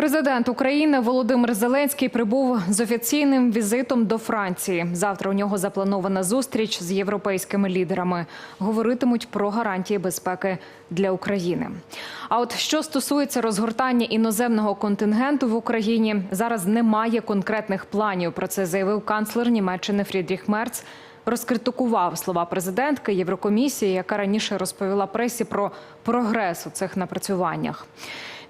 Президент України Володимир Зеленський прибув з офіційним візитом до Франції. Завтра у нього запланована зустріч з європейськими лідерами. Говоритимуть про гарантії безпеки для України. А от що стосується розгортання іноземного контингенту в Україні, зараз немає конкретних планів. Про це заявив канцлер Німеччини Фрідріх Мерц. Розкритикував слова президентки Єврокомісії, яка раніше розповіла пресі про прогрес у цих напрацюваннях.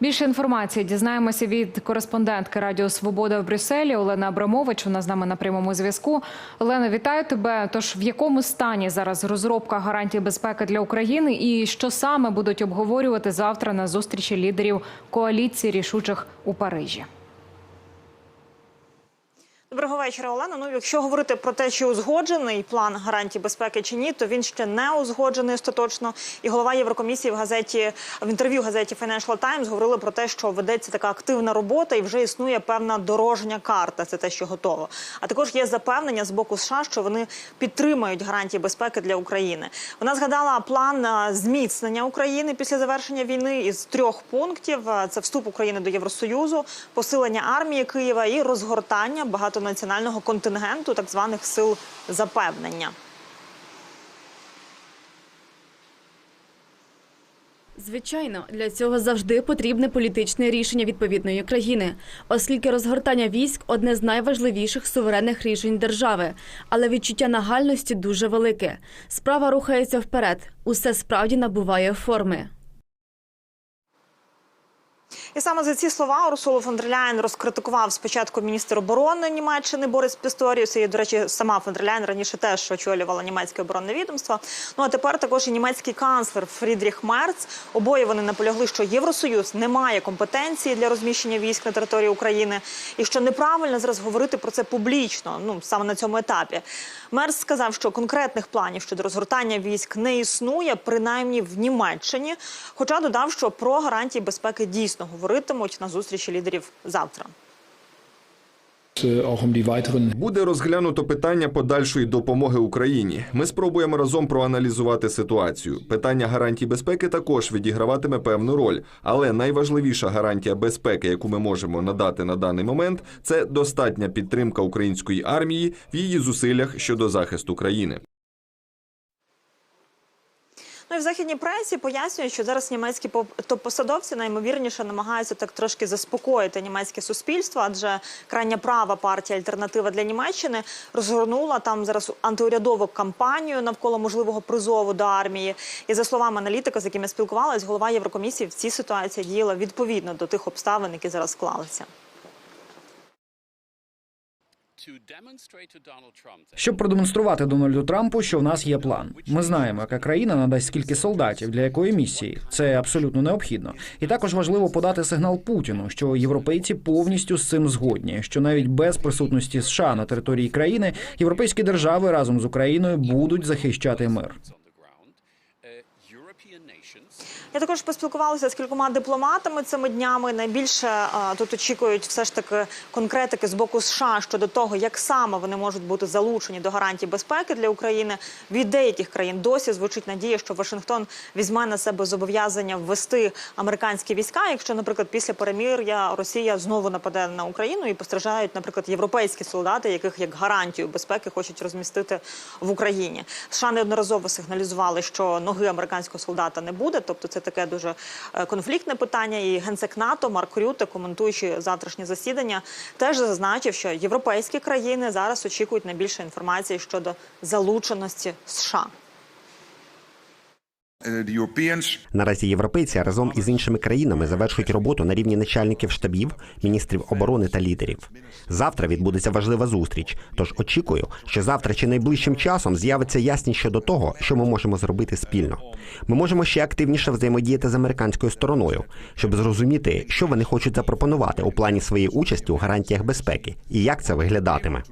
Більше інформації дізнаємося від кореспондентки Радіо Свобода в Брюсселі Олена Абрамович. Вона з нами на прямому зв'язку. Олена, вітаю тебе. Тож в якому стані зараз розробка гарантій безпеки для України, і що саме будуть обговорювати завтра на зустрічі лідерів коаліції рішучих у Парижі? Доброго вечора, Олена. Ну, якщо говорити про те, чи узгоджений план гарантій безпеки чи ні, то він ще не узгоджений остаточно. І голова Єврокомісії в газеті в інтерв'ю газеті Financial Times говорили про те, що ведеться така активна робота і вже існує певна дорожня карта. Це те, що готово. А також є запевнення з боку США, що вони підтримають гарантії безпеки для України. Вона згадала план зміцнення України після завершення війни із трьох пунктів: це вступ України до Євросоюзу, посилення армії Києва і розгортання багатонаціонального контингенту так званих сил запевнення. Звичайно, для цього завжди потрібне політичне рішення відповідної країни, оскільки розгортання військ одне з найважливіших суверенних рішень держави, але відчуття нагальності дуже велике. Справа рухається вперед. Усе справді набуває форми. І саме за ці слова Урсулу фон дер розкритикував спочатку міністр оборони Німеччини Борис Пісторіус. І, до речі, сама фон дер раніше теж очолювала німецьке оборонне відомство. Ну а тепер також і німецький канцлер Фрідріх Мерц. Обоє вони наполягли, що Євросоюз не має компетенції для розміщення військ на території України, і що неправильно зараз говорити про це публічно. Ну саме на цьому етапі. Мерц сказав, що конкретних планів щодо розгортання військ не існує, принаймні в Німеччині. Хоча додав, що про гарантії безпеки дійсно говоритимуть на зустрічі лідерів завтра. Um Буде розглянуто питання подальшої допомоги Україні. Ми спробуємо разом проаналізувати ситуацію. Питання гарантій безпеки також відіграватиме певну роль, але найважливіша гарантія безпеки, яку ми можемо надати на даний момент, це достатня підтримка української армії в її зусиллях щодо захисту країни. Ну і в західній пресі пояснюють, що зараз німецькі топ-посадовці найімовірніше намагаються так трошки заспокоїти німецьке суспільство, адже крайня права партія Альтернатива для Німеччини розгорнула там зараз антиурядову кампанію навколо можливого призову до армії. І за словами аналітика, з яким я спілкувалась, голова Єврокомісії в цій ситуації діяла відповідно до тих обставин, які зараз склалися. Щоб продемонструвати Дональду Трампу, що в нас є план. Ми знаємо, яка країна надасть скільки солдатів для якої місії. Це абсолютно необхідно. І також важливо подати сигнал Путіну, що європейці повністю з цим згодні, що навіть без присутності США на території країни європейські держави разом з Україною будуть захищати мир. Я також поспілкувалася з кількома дипломатами цими днями. Найбільше а, тут очікують все ж таки конкретики з боку США щодо того, як саме вони можуть бути залучені до гарантій безпеки для України. Від деяких країн досі звучить надія, що Вашингтон візьме на себе зобов'язання ввести американські війська. Якщо, наприклад, після перемир'я Росія знову нападе на Україну і постраждають, наприклад, європейські солдати, яких як гарантію безпеки хочуть розмістити в Україні. США неодноразово сигналізували, що ноги американського солдата не буде, тобто це таке дуже е, конфліктне питання. І генсек НАТО Марк Рюте, коментуючи завтрашнє засідання, теж зазначив, що європейські країни зараз очікують найбільше інформації щодо залученості США. Europeans Наразі європейці разом із іншими країнами завершують роботу на рівні начальників штабів, міністрів оборони та лідерів. Завтра відбудеться важлива зустріч. Тож очікую, що завтра чи найближчим часом з'явиться ясність щодо того, що ми можемо зробити спільно. Ми можемо ще активніше взаємодіяти з американською стороною, щоб зрозуміти, що вони хочуть запропонувати у плані своєї участі у гарантіях безпеки і як це виглядатиме.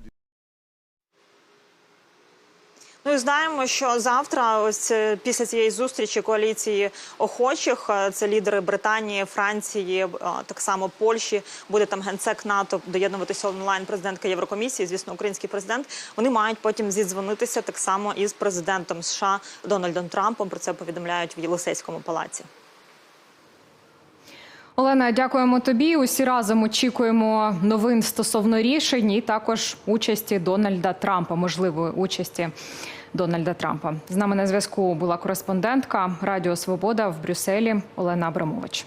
Ну знаємо, що завтра, ось е, після цієї зустрічі коаліції охочих, е, це лідери Британії, Франції, е, так само Польщі, буде там генсек НАТО доєднуватися онлайн президентка Єврокомісії, звісно, український президент. Вони мають потім зідзвонитися так само із президентом США Дональдом Трампом. Про це повідомляють в Єлисейському палаці. Олена, дякуємо тобі. Усі разом очікуємо новин стосовно рішень і також участі Дональда Трампа, можливої участі Дональда Трампа. З нами на зв'язку була кореспондентка Радіо Свобода в Брюсселі Олена Абрамович.